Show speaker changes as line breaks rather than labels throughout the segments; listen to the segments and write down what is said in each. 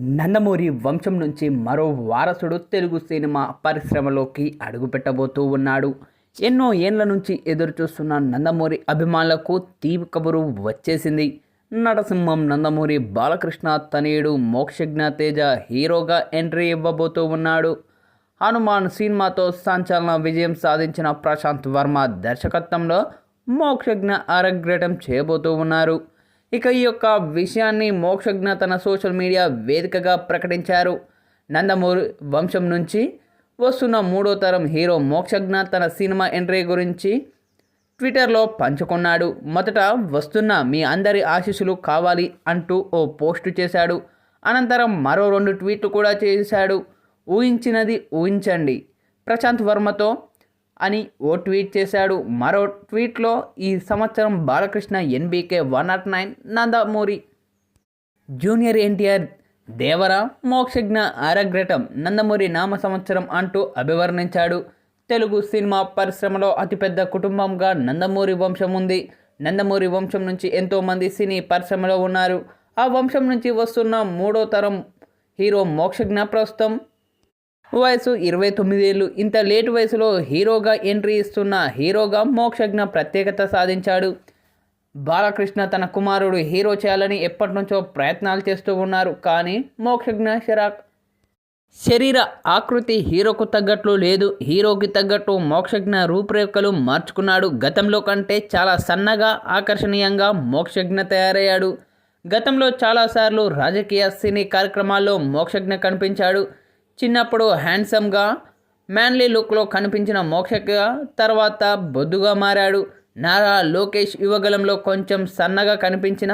నందమూరి వంశం నుంచి మరో వారసుడు తెలుగు సినిమా పరిశ్రమలోకి అడుగుపెట్టబోతూ ఉన్నాడు. ఎన్నో ఏండ్ల నుంచి ఎదురుచూస్తున్న నందమూరి అభిమానులకు తీపి కబురు వచ్చేసింది. నరసింహం నందమూరి బాలకృష్ణ తనయుడు మోక్షజ్ఞ తేజ హీరోగా ఎంట్రీ ఇవ్వబోతూ ఉన్నాడు. హనుమాన్ సినిమాతో సంచలన విజయం సాధించిన ప్రశాంత్ వర్మ దర్శకత్వంలో మోక్షజ్ఞ అరగ్రటం చేయబోతూ ఉన్నారు. ఇక ఈ యొక్క విషయాన్ని మోక్షజ్ఞ తన సోషల్ మీడియా వేదికగా ప్రకటించారు. నందమూరి వంశం నుంచి వస్తున్న మూడో తరం హీరో మోక్షజ్ఞ తన సినిమా ఎంట్రీ గురించి ట్విట్టర్లో పంచుకున్నాడు. మొదట వస్తున్న మీ అందరి ఆశీస్సులు కావాలి అంటూ ఓ పోస్టు చేశాడు. అనంతరం మరో రెండు ట్వీట్లు కూడా చేశాడు. ఊహించినది ఊహించండి. ప్రశాంత్ వర్మతో అని ఓ ట్వీట్ చేశాడు. మరో ట్వీట్లో ఈ సంవత్సరం Balakrishna NBK one not nine Nandamuri. Junior NTR Devara Mokshagna ఆరగ్రటం Nandamuri నామ సంవత్సరం అంటూ అభివర్ణించాడు. తెలుగు సినిమా పరిశ్రమలో అతిపెద్ద కుటుంబంగా నందమూరి వంశం ఉంది. నందమూరి వంశం నుంచి ఎంతోమంది సినీ పరిశ్రమలో ఉన్నారు. ఆ వంశం నుంచి వస్తున్న మూడో తరం హీరో మోక్షజ్ఞ ప్రస్తుతం వయసు ఇరవై తొమ్మిదేళ్ళు. ఇంత లేటు వయసులో హీరోగా ఎంట్రీ ఇస్తున్న హీరోగా మోక్షజ్ఞ ప్రత్యేకత సాధించాడు. బాలకృష్ణ తన కుమారుడు హీరో చేయాలని ఎప్పటి నుంచో ప్రయత్నాలు చేస్తూ ఉన్నారు. కానీ మోక్షజ్ఞ శరాక్ శరీర ఆకృతి హీరోకు తగ్గట్లు లేదు. హీరోకి తగ్గట్టు మోక్షజ్ఞ రూపురేఖలు మార్చుకున్నాడు. గతంలో కంటే చాలా సన్నగా ఆకర్షణీయంగా మోక్షజ్ఞ తయారయ్యాడు. గతంలో చాలాసార్లు రాజకీయ సినీ కార్యక్రమాల్లో మోక్షజ్ఞ కనిపించాడు. చిన్నప్పుడు హ్యాండ్సమ్గా మ్యాన్లీ లుక్లో కనిపించిన మోక్షజ్ఞ తర్వాత బొద్దుగా మారాడు. నారా లోకేష్ యువగలంలో కొంచెం సన్నగా కనిపించిన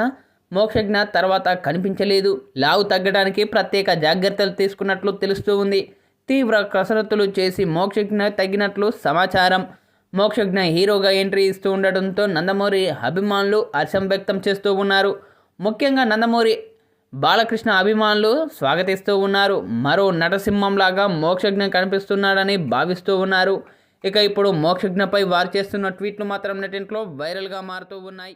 మోక్షజ్ఞ తర్వాత కనిపించలేదు. లావు తగ్గడానికి ప్రత్యేక జాగ్రత్తలు తీసుకున్నట్లు తెలుస్తూ ఉంది. తీవ్ర కసరత్తులు చేసి మోక్షజ్ఞ తగ్గినట్లు సమాచారం. మోక్షజ్ఞ హీరోగా ఎంట్రీ ఇస్తూ ఉండటంతో నందమూరి అభిమానులు హర్షం వ్యక్తం చేస్తూ ఉన్నారు. ముఖ్యంగా నందమూరి బాలకృష్ణ అభిమానులు స్వాగతిస్తూ ఉన్నారు. మరో నటసింహంలాగా మోక్షజ్ఞ కనిపిస్తున్నాడని భావిస్తూ ఉన్నారు. ఇక ఇప్పుడు మోక్షజ్ఞపై వారు చేస్తున్న ట్వీట్లు మాత్రం నెటింట్లో వైరల్గా మారుతూ ఉన్నాయి.